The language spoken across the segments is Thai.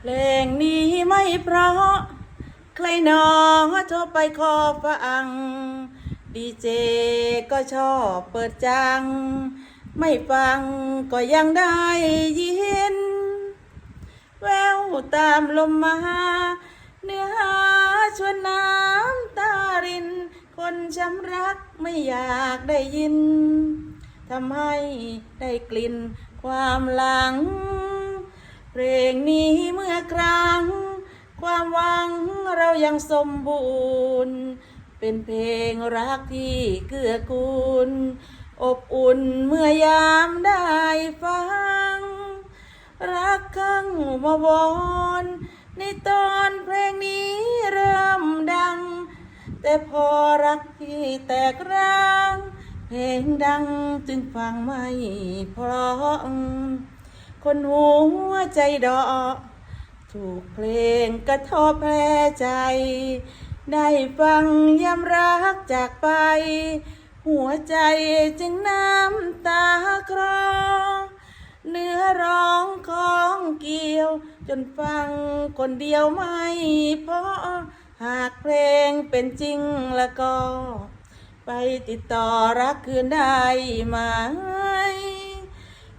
เพลงนี้ไม่เพราะ ใครหนอโทรไปขอฟัง ดีเจก็ชอบเปิดจัง ไม่ฟังก็ยังได้ยิน แววตามลมมา เนื้อหาชวนน้ำตาริน คนช้ำรักไม่อยากได้ยินทำให้ได้กลิ่นความหลัง เพลงนี้เมื่อ ความหวังเรายังสมบูรณ์ เป็นเพลงรักที่เกื้อกูล อบอุ่นเมื่อยามได้ฟัง รักข้างมาวอนในตอนเพลงนี้เริ่มดัง แต่พอรักที่แตกร้างเพลงดังจึงฟังไม่เพราะคนหัวใจดอก ถูกเพลงกระทบแผลใจ ได้ฟังย้ำรักจากไป หัวใจจึงน้ำตาคลอเนื้อร้องของเกี่ยว จนฟังคนเดียวไม่พอหากเพลงเป็นจริงแล้วก็ ไปติดต่อรักคืนได้ไหม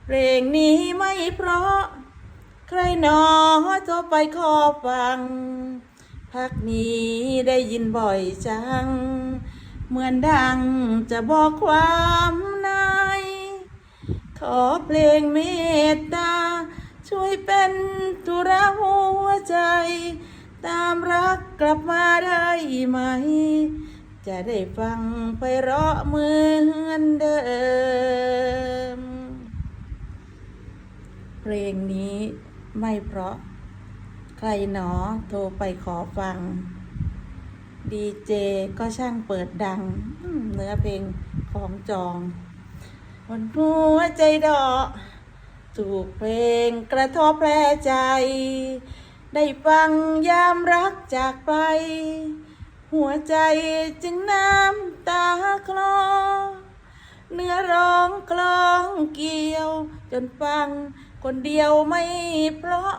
เพลงนี้ไม่เพราะ ใครหนอโทรไปขอฟัง พักนี้ได้ยินบ่อยจัง เหมือนดังจะบอกความในขอเพลงเมตตา ช่วยเป็นธุระหัวใจ ตามรักกลับมาได้ไหม จะได้ฟังไปเราะเหมือนเดิม เพลงนี้ ไม่เพราะ ใครหนอโทรไปขอฟัง ดีเจก็ช่างเปิดดัง เนื้อเพลงของจองคนหัวใจดอกถูกเพลงกระทบแผลใจ ได้ฟังยามรักจากไป หัวใจจึงน้ำตาคลอ เนื้อร้องคลองเกี่ยวจนฟัง คนเดียวไม่เพราะ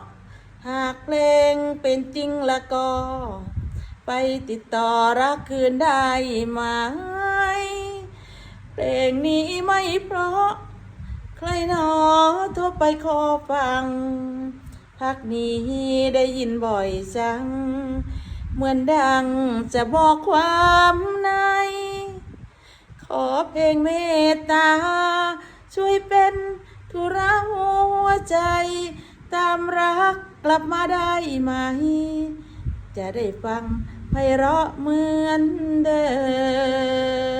หากเพลงเป็นจริงละก็ ไปติดต่อรักคืนได้ไหม เพลงนี้ไม่เพราะ ใครหนอโทรไปขอฟัง พักนี้ได้ยินบ่อยจัง เหมือนดังจะบอกความใน ขอเพลงเมตตา ช่วยเป็น ธุระหัวใจ ตามรักกลับมาได้ไหม จะได้ฟังไพเราะเหมือนเดิม